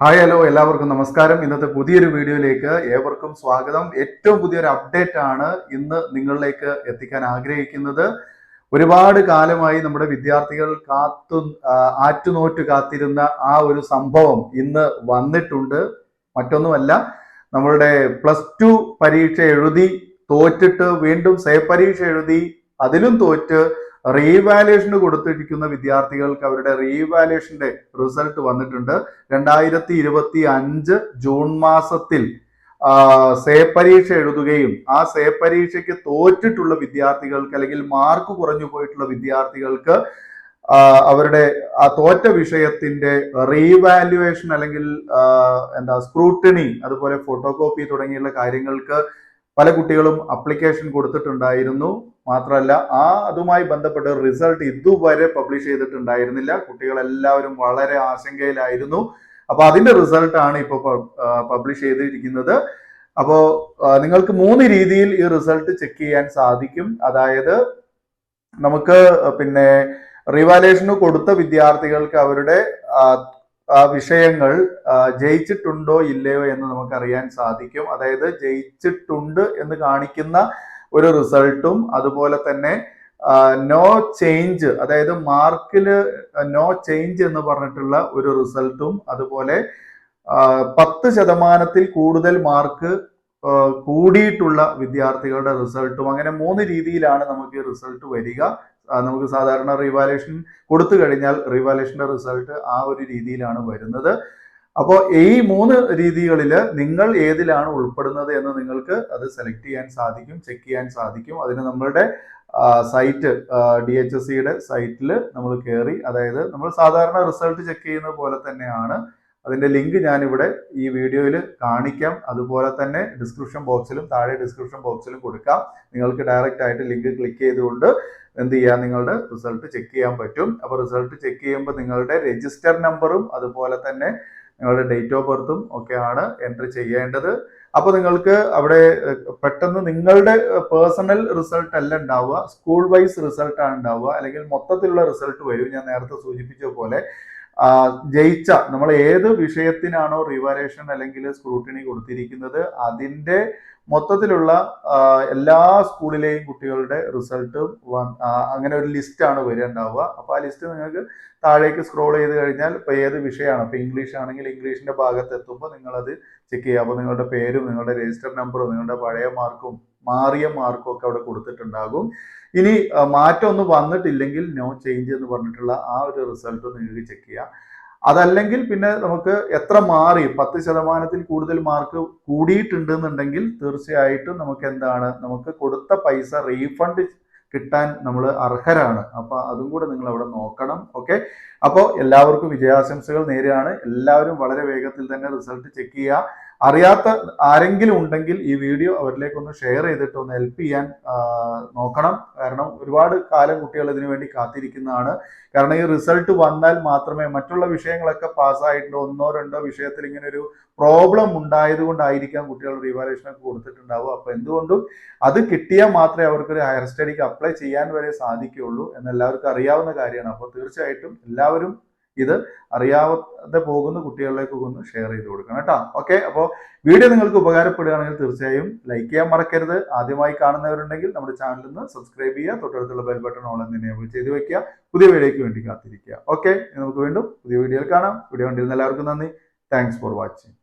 Hi hello എല്ലാവർക്കും നമസ്കാരം. ഇന്നത്തെ പുതിയൊരു വീഡിയോയിലേക്ക് ഏവർക്കും സ്വാഗതം. ഏറ്റവും പുതിയൊരു അപ്ഡേറ്റ് ആണ് ഇന്ന് നിങ്ങളിലേക്ക് എത്തിക്കാൻ ആഗ്രഹിക്കുന്നത്. ഒരുപാട് കാലമായി നമ്മുടെ വിദ്യാർത്ഥികൾ കാത്തു ആറ്റുനോറ്റു കാത്തിരുന്ന ആ ഒരു സംഭവം ഇന്ന് വന്നിട്ടുണ്ട്. മറ്റൊന്നുമല്ല നമ്മളുടെ പ്ലസ് ടു പരീക്ഷ എഴുതി തോറ്റിട്ട് വീണ്ടും സേ പരീക്ഷ എഴുതി അതിലും തോറ്റ് റീവാലുവേഷന് കൊടുത്തിരിക്കുന്ന വിദ്യാർത്ഥികൾക്ക് അവരുടെ റീവാലുവേഷന്റെ റിസൾട്ട് വന്നിട്ടുണ്ട്. രണ്ടായിരത്തി ഇരുപത്തി അഞ്ച് ജൂൺ മാസത്തിൽ സേ പരീക്ഷ എഴുതുകയും ആ സേ പരീക്ഷയ്ക്ക് തോറ്റിട്ടുള്ള വിദ്യാർത്ഥികൾക്ക് അല്ലെങ്കിൽ മാർക്ക് കുറഞ്ഞു പോയിട്ടുള്ള വിദ്യാർത്ഥികൾക്ക് അവരുടെ ആ തോറ്റ വിഷയത്തിന്റെ റീവാലുവേഷൻ അല്ലെങ്കിൽ എന്താ സ്ക്രൂട്ടണി അതുപോലെ ഫോട്ടോ കോപ്പി തുടങ്ങിയുള്ള കാര്യങ്ങൾക്ക് പല കുട്ടികളും അപ്ലിക്കേഷൻ കൊടുത്തിട്ടുണ്ടായിരുന്നു. മാത്രമല്ല ആ അതുമായി ബന്ധപ്പെട്ട റിസൾട്ട് ഇതുവരെ പബ്ലിഷ് ചെയ്തിട്ടുണ്ടായിരുന്നില്ല. കുട്ടികളെല്ലാവരും വളരെ ആശങ്കയിലായിരുന്നു. അപ്പൊ അതിന്റെ റിസൾട്ട് ആണ് ഇപ്പോൾ പബ്ലിഷ് ചെയ്തിരിക്കുന്നത്. അപ്പോ നിങ്ങൾക്ക് മൂന്ന് രീതിയിൽ ഈ റിസൾട്ട് ചെക്ക് ചെയ്യാൻ സാധിക്കും. അതായത് നമുക്ക് പിന്നെ റിവാലേഷന് കൊടുത്ത വിദ്യാർത്ഥികൾക്ക് അവരുടെ വിഷയങ്ങൾ ജയിച്ചിട്ടുണ്ടോ ഇല്ലയോ എന്ന് നമുക്കറിയാൻ സാധിക്കും. അതായത് ജയിച്ചിട്ടുണ്ട് എന്ന് കാണിക്കുന്ന ഒരു റിസൾട്ടും അതുപോലെ തന്നെ നോ ചേഞ്ച് അതായത് മാർക്കിൽ നോ ചേഞ്ച് എന്ന് പറഞ്ഞിട്ടുള്ള ഒരു റിസൾട്ടും അതുപോലെ പത്ത് ശതമാനത്തിൽ കൂടുതൽ മാർക്ക് കൂടിയിട്ടുള്ള വിദ്യാർത്ഥികളുടെ റിസൾട്ടും അങ്ങനെ മൂന്ന് രീതിയിലാണ് നമുക്ക് റിസൾട്ട് വരിക. നമുക്ക് സാധാരണ റിവാലേഷൻ കൊടുത്തു കഴിഞ്ഞാൽ റിവാലേഷന്റെ റിസൾട്ട് ആ ഒരു രീതിയിലാണ് വരുന്നത്. അപ്പോൾ ഈ മൂന്ന് രീതികളിൽ നിങ്ങൾ ഏതിലാണ് ഉൾപ്പെടുന്നത് എന്ന് നിങ്ങൾക്ക് അത് സെലക്ട് ചെയ്യാൻ സാധിക്കും ചെക്ക് ചെയ്യാൻ സാധിക്കും. അതിന് നമ്മളുടെ സൈറ്റ് ഡി എച്ച് എസ് സിയുടെ സൈറ്റിൽ നമ്മൾ കയറി അതായത് നമ്മൾ സാധാരണ റിസൾട്ട് ചെക്ക് ചെയ്യുന്ന പോലെ തന്നെയാണ് അതിന്റെ ലിങ്ക് ഞാനിവിടെ ഈ വീഡിയോയിൽ കാണിക്കാം. അതുപോലെ തന്നെ ഡിസ്ക്രിപ്ഷൻ ബോക്സിലും താഴെ ഡിസ്ക്രിപ്ഷൻ ബോക്സിലും കൊടുക്കാം. നിങ്ങൾക്ക് ഡയറക്റ്റ് ആയിട്ട് ലിങ്ക് ക്ലിക്ക് ചെയ്തുകൊണ്ട് എന്ത് ചെയ്യാം? നിങ്ങളുടെ റിസൾട്ട് ചെക്ക് ചെയ്യാൻ പറ്റും. അപ്പോൾ റിസൾട്ട് ചെക്ക് ചെയ്യുമ്പോൾ നിങ്ങളുടെ രജിസ്റ്റർ നമ്പറും അതുപോലെ തന്നെ നിങ്ങളുടെ ഡേറ്റ് ഓഫ് ബർത്തും ഒക്കെയാണ് എൻട്രി ചെയ്യേണ്ടത്. അപ്പോൾ നിങ്ങൾക്ക് അവിടെ പെട്ടെന്ന് നിങ്ങളുടെ പേഴ്സണൽ റിസൾട്ട് അല്ല ഉണ്ടാവുക. സ്കൂൾ വൈസ് റിസൾട്ടാണ് ഉണ്ടാവുക. അല്ലെങ്കിൽ മൊത്തത്തിലുള്ള റിസൾട്ട് വരും. ഞാൻ നേരത്തെ സൂചിപ്പിച്ച പോലെ ജയിച്ച നമ്മൾ ഏത് വിഷയത്തിനാണോ റിവാലേഷൻ അല്ലെങ്കിൽ സ്ക്രൂട്ടിനി കൊടുത്തിരിക്കുന്നത് അതിന്റെ മൊത്തത്തിലുള്ള എല്ലാ സ്കൂളിലെയും കുട്ടികളുടെ റിസൾട്ട് അങ്ങനെ ഒരു ലിസ്റ്റാണ് ഉണ്ടാവുക. അപ്പോൾ ആ ലിസ്റ്റ് നിങ്ങൾക്ക് താഴേക്ക് സ്ക്രോൾ ചെയ്ത് കഴിഞ്ഞാൽ ഇപ്പോൾ ഏത് വിഷയമാണ്? ഇപ്പോൾ ഇംഗ്ലീഷ് ആണെങ്കിൽ ഇംഗ്ലീഷിന്റെ ഭാഗത്ത് എത്തുമ്പോൾ നിങ്ങളത് ചെക്ക് ചെയ്യുക. അപ്പോൾ നിങ്ങളുടെ പേരും നിങ്ങളുടെ രജിസ്റ്റർ നമ്പറും നിങ്ങളുടെ പഴയ മാർക്കും മാറിയ മാർക്കും ഒക്കെ അവിടെ കൊടുത്തിട്ടുണ്ടാകും. ഇനി ആ, മാറ്റം ഒന്നും വന്നിട്ടില്ലെങ്കിൽ നോ ചേഞ്ച് എന്ന് പറഞ്ഞിട്ടുള്ള ആ ഒരു റിസൾട്ട് നിങ്ങൾക്ക് ചെക്ക് ചെയ്യാം. അതല്ലെങ്കിൽ പിന്നെ നമുക്ക് എത്ര മാറി പത്ത് ശതമാനത്തിൽ കൂടുതൽ മാർക്ക് കൂടിയിട്ടുണ്ടെന്നുണ്ടെങ്കിൽ തീർച്ചയായിട്ടും നമുക്ക് എന്താണ് നമുക്ക് കൊടുത്ത പൈസ റീഫണ്ട് കിട്ടാൻ നമ്മൾ അർഹരാണ്. അപ്പൊ അതും കൂടെ നിങ്ങൾ അവിടെ നോക്കണം ഓക്കെ അപ്പോൾ എല്ലാവർക്കും വിജയാശംസകൾ നേരെയാണ്. എല്ലാവരും വളരെ വേഗത്തിൽ തന്നെ റിസൾട്ട് ചെക്ക് ചെയ്യുക അറിയാത്ത ആരെങ്കിലും ഉണ്ടെങ്കിൽ ഈ വീഡിയോ അവരിലേക്ക് ഒന്ന് ഷെയർ ചെയ്തിട്ട് ഒന്ന് ഹെൽപ്പ് ചെയ്യാൻ നോക്കണം. കാരണം ഒരുപാട് കാലം കുട്ടികൾ ഇതിനു വേണ്ടി കാത്തിരിക്കുന്നതാണ്. കാരണം ഈ റിസൾട്ട് വന്നാൽ മാത്രമേ മറ്റുള്ള വിഷയങ്ങളൊക്കെ പാസ്സായിട്ടുണ്ട് ഒന്നോ രണ്ടോ വിഷയത്തിൽ ഇങ്ങനെ ഒരു പ്രോബ്ലം ഉണ്ടായത് കൊണ്ടായിരിക്കാം കുട്ടികൾ റിവാലേഷനൊക്കെ കൊടുത്തിട്ടുണ്ടാവുക. അപ്പൊ എന്തുകൊണ്ടും അത് കിട്ടിയാൽ മാത്രമേ അവർക്കൊരു ഹയർ സ്റ്റഡിക്ക് അപ്ലൈ ചെയ്യാൻ വരെ സാധിക്കുകയുള്ളൂ. എന്ന് എല്ലാവർക്കും അറിയാവുന്ന കാര്യമാണ്. അപ്പോൾ തീർച്ചയായിട്ടും എല്ലാവരും ഇത് അറിയാതെ പോകുന്ന കുട്ടികളിലേക്ക് ഒന്ന് ഷെയർ ചെയ്ത് കൊടുക്കണം കേട്ടോ. ഓക്കെ അപ്പോൾ വീഡിയോ നിങ്ങൾക്ക് ഉപകാരപ്പെടുകയാണെങ്കിൽ തീർച്ചയായും ലൈക്ക് ചെയ്യാൻ മറക്കരുത്. ആദ്യമായി കാണുന്നവരുണ്ടെങ്കിൽ നമ്മുടെ ചാനലിൽ നിന്ന് സബ്സ്ക്രൈബ് ചെയ്യുക തൊട്ടടുത്തുള്ള ബെൽ ബട്ടൺ ഓൺ എനേബിൾ ചെയ്ത് വെക്കുക. പുതിയ വീഡിയോയ്ക്ക് വേണ്ടി കാത്തിരിക്കുക. ഓക്കെ നമുക്ക് വീണ്ടും പുതിയ വീഡിയോയിൽ കാണാം. വീഡിയോ കണ്ടിരുന്ന എല്ലാവർക്കും നന്ദി. Thanks for watching